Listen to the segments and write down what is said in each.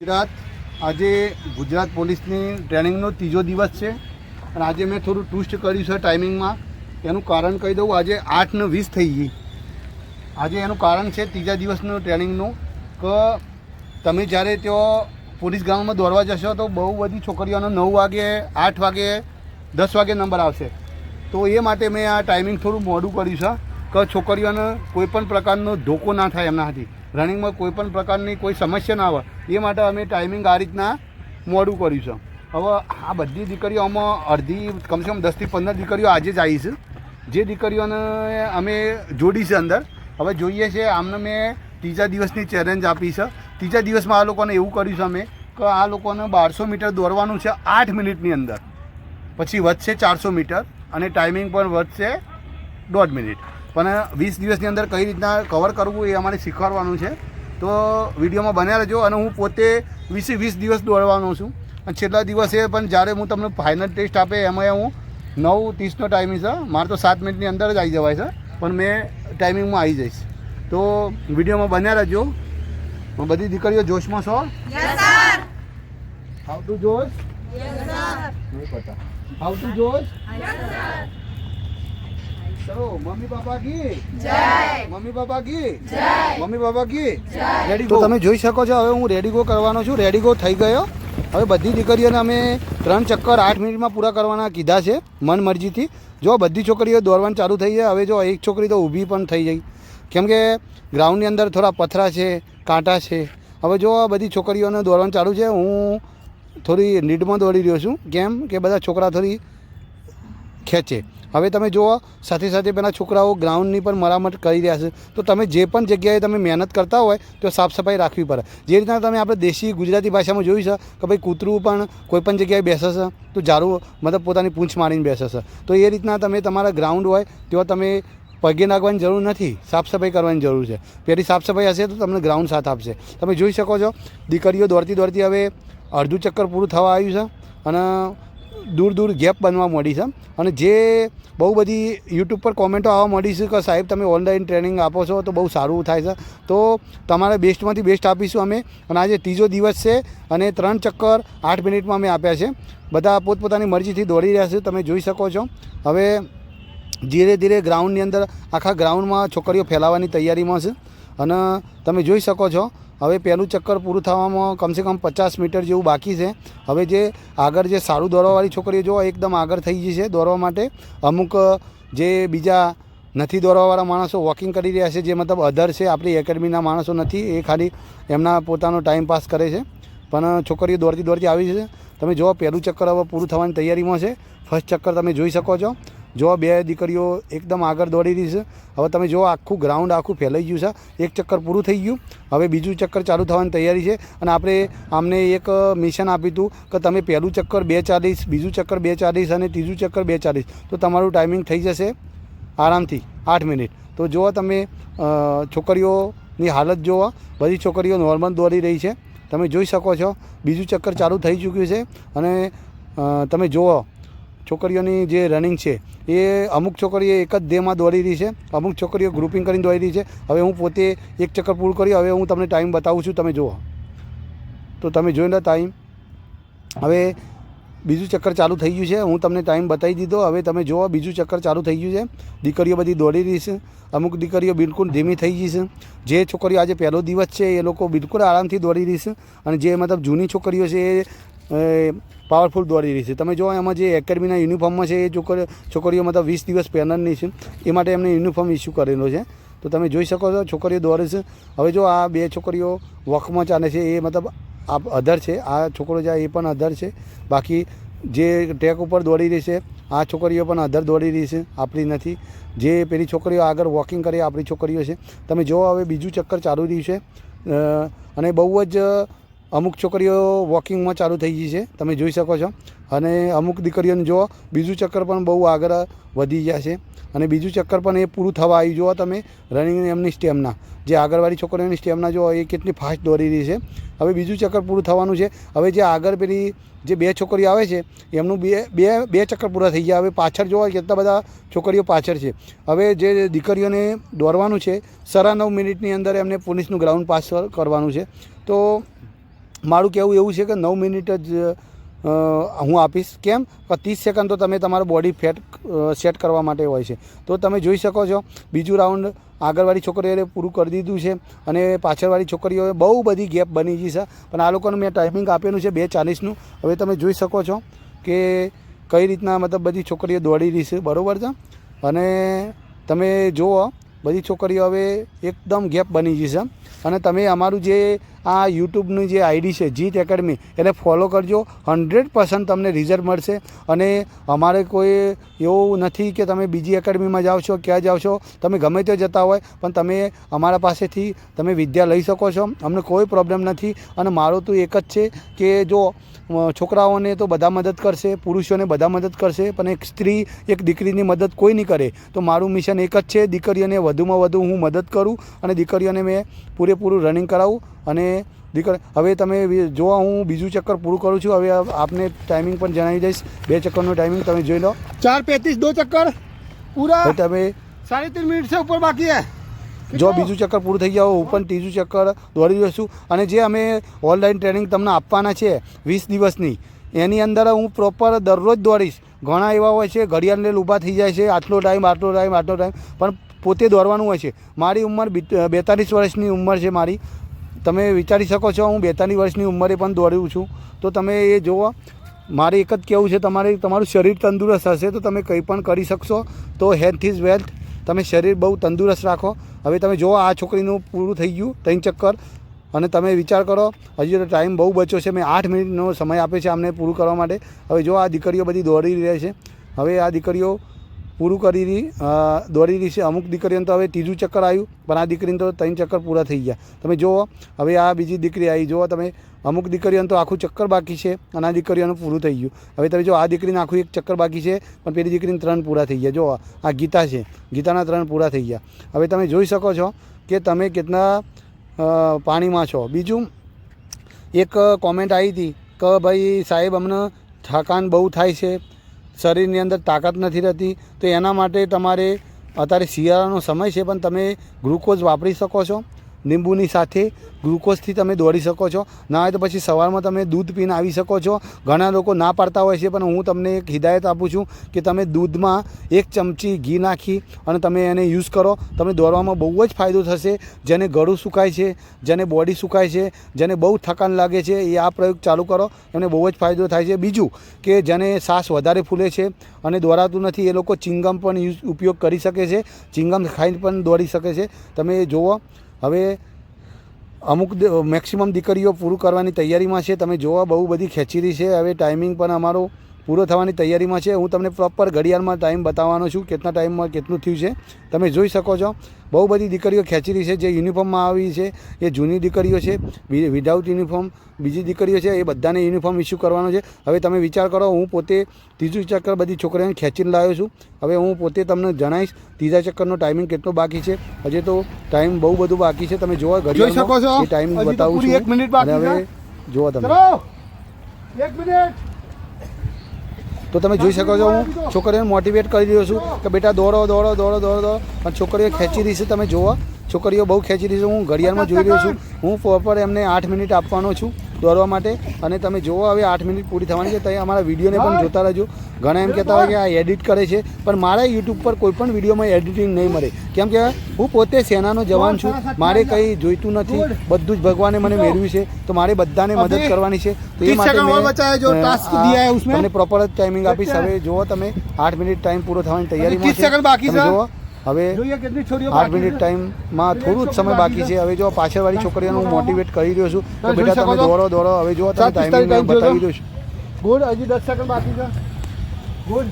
ગુજરાત, આજે ગુજરાત પોલીસની ટ્રેનિંગનો ત્રીજો દિવસ છે અને આજે મેં થોડું ટ્વિસ્ટ કર્યું છે ટાઈમિંગમાં. એનું કારણ કહી દઉં, આજે આઠ ને વીસ થઈ ગઈ. આજે એનું કારણ છે ત્રીજા દિવસનું ટ્રેનિંગનું કે તમે જ્યારે તેઓ પોલીસ ગ્રાઉન્ડમાં દોડવા જશો તો બહુ બધી છોકરીઓનો નવ વાગે, આઠ વાગે, દસ વાગે નંબર આવશે. તો એ માટે મેં આ ટાઈમિંગ થોડું મોડું કર્યું છે કે છોકરીઓને કોઈપણ પ્રકારનો ધોકો ના થાય એમનાથી. રનિંગમાં કોઈ પણ પ્રકારની કોઈ સમસ્યા ના આવે એ માટે અમે ટાઈમિંગ આ રીતના મોડું કર્યું છે. હવે આ બધી દીકરીઓમાં અડધી, કમસે કમ દસથી પંદર દીકરીઓ આજે જ આવી છે. જે દીકરીઓને અમે જોડી અંદર. હવે જોઈએ છે, આમને મેં ત્રીજા દિવસની ચેલેન્જ આપી છે. ત્રીજા દિવસમાં આ લોકોને એવું કર્યું છે અમે કે આ લોકોને બારસો મીટર દોડવાનું છે આઠ મિનિટની અંદર. પછી વધશે ચારસો મીટર અને ટાઈમિંગ પણ વધશે દોઢ મિનિટ. પણ વીસ દિવસની અંદર કઈ રીતના કવર કરવું એ અમારે શીખવાડવાનું છે. તો વિડીયોમાં બન્યા રહેજો અને હું પોતે વીસે વીસ દિવસ દોડવાનો છું. અને છેલ્લા દિવસે પણ જ્યારે હું તમને ફાઇનલ ટેસ્ટ આપે એમાં હું નવ ત્રીસનો ટાઈમિંગ છે. મારે તો સાત મિનિટની અંદર જ આવી જવાય છે. પણ મેં ટાઈમિંગમાં આવી જઈશ. તો વિડીયોમાં બન્યા રહેજો. બધી દીકરીઓ જોશમાં છો? How the josh? How the josh? ચલો મમ્મી પાપા કી? મમ્મી પાપા કી? મમ્મી પાપા કી? રેડી તો તમે જોઈ શકો છો હવે હું રેડી ગો કરવાનો છું. રેડી ગો થઈ ગયો. હવે બધી દીકરીઓને અમે ત્રણ ચક્કર આઠ મિનિટમાં પૂરા કરવાના કીધા છે મન મરજીથી જો બધી છોકરીઓ દોડવાનું ચાલુ થઈ જાય હવે જો એક છોકરી તો ઊભી પણ થઈ ગઈ. કેમ કે ગ્રાઉન્ડની અંદર થોડા પથરા છે કાંટા છે. હવે જો આ બધી છોકરીઓને દોડવાનું ચાલુ છે હું થોડી નીડમાં દોડી રહ્યો છું. કેમ કે બધા છોકરા થોડી ખેંચે હવે તમે જુઓ, સાથે સાથે પેલા છોકરાઓ ગ્રાઉન્ડની પણ મરામત કરી રહ્યા છે. તો તમે જે પણ જગ્યાએ તમે મહેનત કરતા હોય, તો સાફ સફાઈ રાખવી પડે. જે રીતના તમે આપણે દેશી ગુજરાતી ભાષામાં જોયું છે કે ભાઈ કૂતરું પણ કોઈ પણ જગ્યાએ બેસે છે, તો ઝાડુ મતલબ પોતાની પૂંછ મારીને બેસે છે. તો એ રીતના તમે તમારા ગ્રાઉન્ડ હોય તેવા તમે પગે નાખવાની જરૂર નથી, સાફ સફાઈ કરવાની જરૂર છે. પહેલી સાફ સફાઈ હશે તો તમને ગ્રાઉન્ડ સાથ આપશે. તમે જોઈ શકો છો, દીકરીઓ દોડતી દોડતી હવે અડધું ચક્કર પૂરું થવા આવ્યું છે અને દૂર દૂર ગેપ બનવા મળી છે. અને જે બહુ બધી યુટ્યુબ પર કોમેન્ટો આવવા મળી છે કે સાહેબ તમે ઓનલાઈન ટ્રેનિંગ આપો છો તો બહુ સારું થાય છે. તો તમારે બેસ્ટમાંથી બેસ્ટ આપીશું અમે. અને આજે ત્રીજો દિવસ છે અને ત્રણ ચક્કર આઠ મિનિટમાં અમે આપ્યા છે. બધા પોતપોતાની મરજીથી દોડી રહ્યા છે, તમે જોઈ શકો છો. હવે ધીરે ધીરે ગ્રાઉન્ડની અંદર આખા ગ્રાઉન્ડમાં છોકરીઓ ફેલાવાની તૈયારીમાં છે. અને તમે જોઈ શકો છો હવે પહેલું ચક્કર પૂરું થવામાં કમસે કમ પચાસ મીટર જેવું બાકી છે. હવે જે આગળ જે સારું દોડવાવાળી છોકરીઓ જો એકદમ આગળ થઈ ગઈ છે દોડવા માટે. અમુક, જે બીજા નથી દોડવાવાળા માણસો વોકિંગ કરી રહ્યા છે, જે મતલબ અધર છે, આપણી એકેડમીના માણસો નથી, એ ખાલી એમના પોતાનો ટાઈમ પાસ કરે છે. પણ છોકરીઓ દોડતી દોડતી આવી છે. તમે જો પહેલું ચક્કર હવે પૂરું થવાની તૈયારીમાં છે. ફર્સ્ટ ચક્કર તમે જોઈ શકો છો. જો બે દીકરીઓ એકદમ આગળ દોડી રહી છે, હવે તમે જો આખું ગ્રાઉન્ડ આખું ફેલાઈ ગયું છે, એક ચક્કર પૂરું થઈ ગયું, હવે બીજું ચક્કર ચાલુ થવાની તૈયારી છે અને આપણે આમને એક મિશન આપ્યું હતું કે તમે પહેલું ચક્કર બે ચાલીસ, બીજું ચક્કર બે ચાલીસ અને ત્રીજું ચક્કર બે ચાલીસ. તો તમારું ટાઈમિંગ થઈ જશે આરામથી આઠ મિનિટ. તો જુઓ તમે છોકરીઓની હાલત જુઓ બધી છોકરીઓ નોર્મલ દોડી રહી છે. તમે જોઈ શકો છો, બીજું ચક્કર ચાલુ થઈ ચૂક્યું છે અને તમે જુઓ છોકરીઓની જે રનિંગ છે, એ અમુક છોકરીઓ એક જ દેહમાં દોડી રહી છે, અમુક છોકરીઓ ગ્રુપિંગ કરીને દોડી રહી છે. હવે હું પોતે એક ચક્કર પૂરું કરી, હવે હું તમને ટાઈમ બતાવું છું, તમે જુઓ. તો તમે જોઈ લો ટાઈમ હવે બીજું ચક્કર ચાલુ થઈ ગયું છે, હું તમને ટાઈમ બતાવી દીધો. હવે તમે જુઓ, બીજું ચક્કર ચાલુ થઈ ગયું છે. દીકરીઓ બધી દોડી રહી છે. અમુક દીકરીઓ બિલકુલ ધીમી થઈ ગઈ છે. જે છોકરીઓ આજે પહેલો દિવસ છે, એ લોકો બિલકુલ આરામથી દોડી રહી છે. અને જે મતલબ જૂની છોકરીઓ છે, એ પાવરફુલ દોડી રહી છે. તમે જો એમાં જે એકેડમીના યુનિફોર્મમાં છે એ છોકરીઓ છોકરીઓ મતલબ વીસ દિવસ પહેરનારની છે. એ માટે એમને યુનિફોર્મ ઇસ્યુ કરેલો છે. તો તમે જોઈ શકો છો છોકરીઓ દોડે છે. હવે જો આ બે છોકરીઓ વોકમાં ચાલે છે એ મતલબ આ અધર છે. આ છોકરો જાય એ પણ અધર છે. બાકી જે ટ્રેક ઉપર દોડી રહી છે, આ છોકરીઓ પણ અધર દોડી રહી છે. આપણી નથી. જે પેલી છોકરીઓ આગળ વોકિંગ કરે આપણી છોકરીઓ છે. તમે જો હવે બીજું ચક્કર ચાલુ રહ્યું છે. અને બહુ જ અમુક છોકરીઓ વોકિંગમાં ચાલુ થઈ ગઈ છે, તમે જોઈ શકો છો. અને અમુક દીકરીઓને જુઓ, બીજું ચક્કર પણ બહુ આગળ વધી ગયા છે. અને બીજું ચક્કર પણ એ પૂરું થવા આવી જુઓ તમે રનિંગ એમની સ્ટેમના જે આગળવાળી છોકરીઓની સ્ટેમના જુઓ, એ કેટલી ફાસ્ટ દોડી રહી છે. હવે બીજું ચક્કર પૂરું થવાનું છે. હવે જે આગળ પેલી જે બે છોકરીઓ આવે છે, એમનું બે બે બે ચક્કર પૂરા થઈ ગયા. હવે પાછળ જોવા કેટલા બધા છોકરીઓ પાછળ છે. હવે જે દીકરીઓને દોડવાનું છે સરા નવ મિનિટની અંદર એમને પોલીસનું ગ્રાઉન્ડ પાસ કરવાનું છે. તો મારું કહેવું એવું છે કે નવ મિનિટ જ હું આપીશ. કેમ? ત્રીસ સેકન્ડ તો તમે તમારું બોડી ફેટ સેટ કરવા માટે હોય છે. તો તમે જોઈ શકો છો, બીજું રાઉન્ડ આગળવાળી છોકરીઓએ પૂરું કરી દીધું છે અને પાછળવાળી છોકરીઓએ બહુ બધી ગેપ બની ગઈ છે. પણ આ લોકોને મેં ટાઈમિંગ આપેલું છે બે ચાલીસનું. હવે તમે જોઈ શકો છો કે કઈ રીતના મતલબ બધી છોકરીઓ દોડી રહી છે. બરાબર છે? અને તમે જુઓ, બધી છોકરીઓ હવે એકદમ ગેપ બની ગઈ છે. અને તમે અમારું જે આ યુટ્યુબની જે આઈડી છે જીત એકેડમી, એને ફોલો કરજો. હંડ્રેડ પર્સન્ટ તમને રિઝલ્ટ મળશે. અને અમારે કોઈ એવું નથી કે તમે બીજી એકેડમીમાં જાઓ છો, ક્યાં જાઓ છો. તમે ગમે તે જતા હોય, પણ તમે અમારા પાસેથી તમે વિદ્યા લઈ શકો છો. અમને કોઈ પ્રોબ્લેમ નથી. અને મારું તો એક જ છે કે જો છોકરાઓને તો બધા મદદ કરશે, પુરુષોને બધા મદદ કરશે, પણ એક સ્ત્રી એક દીકરીની મદદ કોઈ નહીં કરે. તો મારું મિશન એક જ છે, દીકરીઓને વધુમાં વધુ હું મદદ કરું અને દીકરીઓને મેં પૂરેપૂરું રનિંગ કરાવું. અને દીકરા હવે તમે જો હું બીજું ચક્કર પૂરું કરું છું. હવે આપને ટાઈમિંગ પણ જણાવી દઈશ. બે ચક્કરનો ટાઈમિંગ તમે જોઈ લો. ચાર પેંત્રીસ દો ચક્કર. પૂરા. તમે સાડી ત્રણ મિનિટ છે ઉપર બાકી જો બીજું ચક્કર પૂરું થઈ જાઓ હું પણ ત્રીજું ચક્કર દોડી જશું અને જે અમે ઓનલાઈન ટ્રેનિંગ તમને આપવાના છે વીસ દિવસની એની અંદર હું પ્રોપર દરરોજ દોડીશ. ઘણા એવા હોય છે ઘડિયાળને ઊભા થઈ જાય છે આટલો ટાઈમ આટલો ટાઈમ આટલો ટાઈમ પણ પોતે દોડવાનું હોય છે. મારી ઉંમર બેતાલીસ વર્ષની ઉંમર છે મારી. તમે વિચારી શકો છો, હું બેતાલીસ વર્ષની ઉંમરે પણ દોડ્યું છું. તો તમે એ જુઓ, મારે એક જ કહેવું છે, તમારે, તમારું શરીર તંદુરસ્ત હશે તો તમે કંઈ પણ કરી શકશો. તો હેલ્થ ઇઝ વેલ્થ તમે શરીર બહુ તંદુરસ્ત રાખો. હવે તમે જુઓ, આ છોકરીનું પૂરું થઈ ગયું, ત્રણ ચક્કર. અને તમે વિચાર કરો, હજી તો ટાઈમ બહુ બચ્યો છે, મેં આઠ મિનિટનો સમય આપે છે અમને પૂરું કરવા માટે. હવે જો આ દીકરીઓ બધી દોડી રહી છે. હવે આ દીકરીઓ પૂરું કરી રહી દોડી રહી છે અમુક દીકરીઓને તો હવે ત્રીજું ચક્કર આવ્યું, પણ આ દીકરીને તો ત્રણ ચક્કર પૂરા થઈ ગયા. તમે જુઓ, હવે આ બીજી દીકરી આવી. જુઓ, તમે અમુક દીકરીઓને તો આખું ચક્કર બાકી છે, અને આ દીકરીઓનું પૂરું થઈ ગયું. હવે તમે જો આ દીકરીને આખું એક ચક્કર બાકી છે, પણ પેલી દીકરીને ત્રણ પૂરા થઈ ગયા. જુઓ, આ ગીતા છે. ગીતાના ત્રણ પૂરા થઈ ગયા. હવે તમે જોઈ શકો છો કે તમે કેટલા પાણીમાં છો. બીજું, એક કોમેન્ટ આવી હતી કે ભાઈ સાહેબ, અમને થકાન બહુ થાય છે. શરીરની અંદર તાકાત નથી રહેતી, તો એના માટે તમારે અત્યારે શિયાળાનો સમય છે, પણ તમે ગ્લુકોઝ વાપરી શકો છો. લીંબુની સાથે ગ્લુકોઝથી તમે દોડી શકો છો. ના હોય તો પછી સવારમાં તમે દૂધ પીને આવી શકો છો. ઘણા લોકો ના પાડતા હોય છે, પણ હું તમને એક હિદાયત આપું છું કે તમે દૂધમાં એક ચમચી ઘી નાખી અને તમે એને યુઝ કરો. તમને દોડવામાં બહુ જ ફાયદો થશે. જેને ગળું સુકાય છે, જેને બોડી સુકાય છે, જેને બહુ થકાન લાગે છે, એ આ પ્રયોગ ચાલુ કરો. એમને બહુ જ ફાયદો થાય છે. બીજું કે જેને શ્વાસ વધારે ફૂલે છે અને દોડાતું નથી, એ લોકો ચિંગમ પણ યુઝ ઉપયોગ કરી શકે છે. ચિંગમ ખાઈને પણ દોડી શકે છે. તમે જુઓ હવે અમુક મેક્સિમમ દીકરીઓ પૂરું કરવાની તૈયારીમાં છે. તમે જોવા, બહુ બધી ખેંચી છે. હવે ટાઈમિંગ પણ અમારો પૂરો થવાની તૈયારીમાં છે. હું તમને પ્રોપર ઘડિયાળમાં ટાઈમ બતાવવાનો છું કેટલા ટાઈમમાં કેટલું થયું છે. તમે જોઈ શકો છો બહુ બધી દીકરીઓ ખેંચી રહી છે. જે યુનિફોર્મમાં આવી છે એ જૂની દીકરીઓ છે. વિધાઉટ યુનિફોર્મ બીજી દીકરીઓ છે એ બધાને યુનિફોર્મ ઇસ્યુ કરવાનો છે. હવે તમે વિચાર કરો હું પોતે ત્રીજું ચક્કર બધી છોકરીઓને ખેંચીને લાવ્યો છું. હવે હું પોતે તમને જણાવીશ ત્રીજા ચક્કરનો ટાઈમિંગ કેટલો બાકી છે. હજી તો ટાઈમ બહુ બધું બાકી છે. તમે જોવા ઘડી શકો ઘડિયાળમાં ટાઈમ બતાવું છું. હવે જોવા તમે. એક મિનિટ. તો તમે જોઈ શકો છો, હું છોકરીઓને મોટિવેટ કરી રહ્યો છું કે બેટા દોડો દોડો દોડો દોડો દોડો. અને છોકરીઓ ખેંચી રહી છે, તમે જોવા છોકરીઓ બહુ ખેંચી રહી છે, હું ઘડિયાળમાં જોઈ રહ્યો છું. હું પ્રોપર એમને આઠ મિનિટ આપવાનો છું. દોરવા માટે. અને તમે જુઓ હવે આઠ મિનિટ પૂરી થવાની છે ત્યાં અમારા વિડીયોને પણ જોતા રહેજો. ઘણા એમ કહેતા હોય કે આ એડિટ કરે છે પણ મારા યુટ્યુબ પર કોઈ પણ વિડીયોમાં એડિટિંગ નહીં મળે. કેમ કે હું પોતે સેનાનો જવાન છું મારે કંઈ જોઈતું નથી. બધું જ ભગવાને મને મેળવ્યું છે તો મારે બધાને મદદ કરવાની છે. તો એ માટે તમને પ્રોપર જ ટાઈમિંગ આપીશ. હવે જુઓ તમે આઠ મિનિટ ટાઈમ પૂરો થવાની તૈયારીમાં જુઓ. હવે આઠ મિનિટ ટાઈમમાં થોડું જ સમય બાકી છે. હવે જો પાછળવાળી છોકરીઓને હું મોટિવેટ કરી રહ્યો છું તો બેટા તમે દોડો દોડો. હવે જો તમે ટાઈમિંગ બતાવી દઉં છું ગુડ હજી દસ સેકન્ડ બાકી છે. ગુડ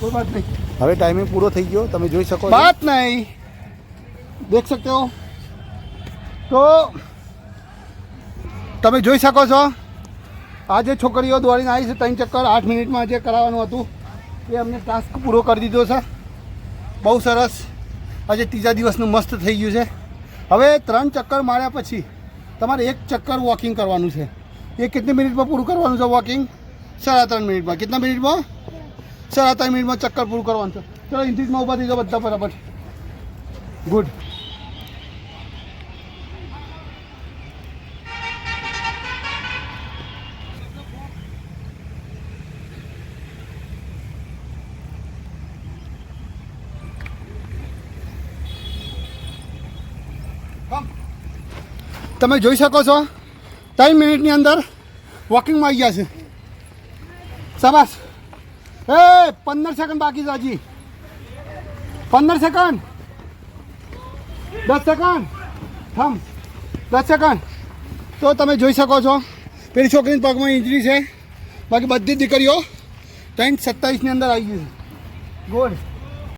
કોઈ વાત નહીં. હવે ટાઈમિંગ પૂરો થઈ ગયો. તમે જોઈ શકો વાત નહીં. દેખ શકતે હો તો તમે જોઈ શકો છો આ જે છોકરીઓ દોડીને આવી છે ત્રણ ચક્કર આઠ મિનિટમાં જે કરાવવાનું હતું એ અમને ટાસ્ક પૂરો કરી દીધો છે. બહુ સરસ. આજે ત્રીજા દિવસનું મસ્ત થઈ ગયું છે. હવે ત્રણ ચક્કર માર્યા પછી તમારે એક ચક્કર વોકિંગ કરવાનું છે. એ કેટલી મિનિટમાં પૂરું કરવાનું છે વોકિંગ સાડા ત્રણ મિનિટમાં. કેટલા મિનિટમાં? સાડા ત્રણ મિનિટમાં ચક્કર પૂરું કરવાનું છે. ચલો ઇન્ટ્રીટમાં ઊભા થઈ જાઓ બધા બરાબર ગુડ તમે જોઈ શકો છો. ત્રણ મિનિટની અંદર વોકિંગમાં આવી ગયા છે. શાબાશ. એ, પંદર સેકન્ડ બાકી છે હજી. પંદર સેકન્ડ દસ સેકન્ડ થમ. દસ સેકન્ડ તો તમે જોઈ શકો છો, પેલી છોકરીની પગમાં ઇન્જરી છે. બાકી બધી દીકરીઓ ત્રણ સત્તાવીસની અંદર આવી ગઈ છે. ગોળ.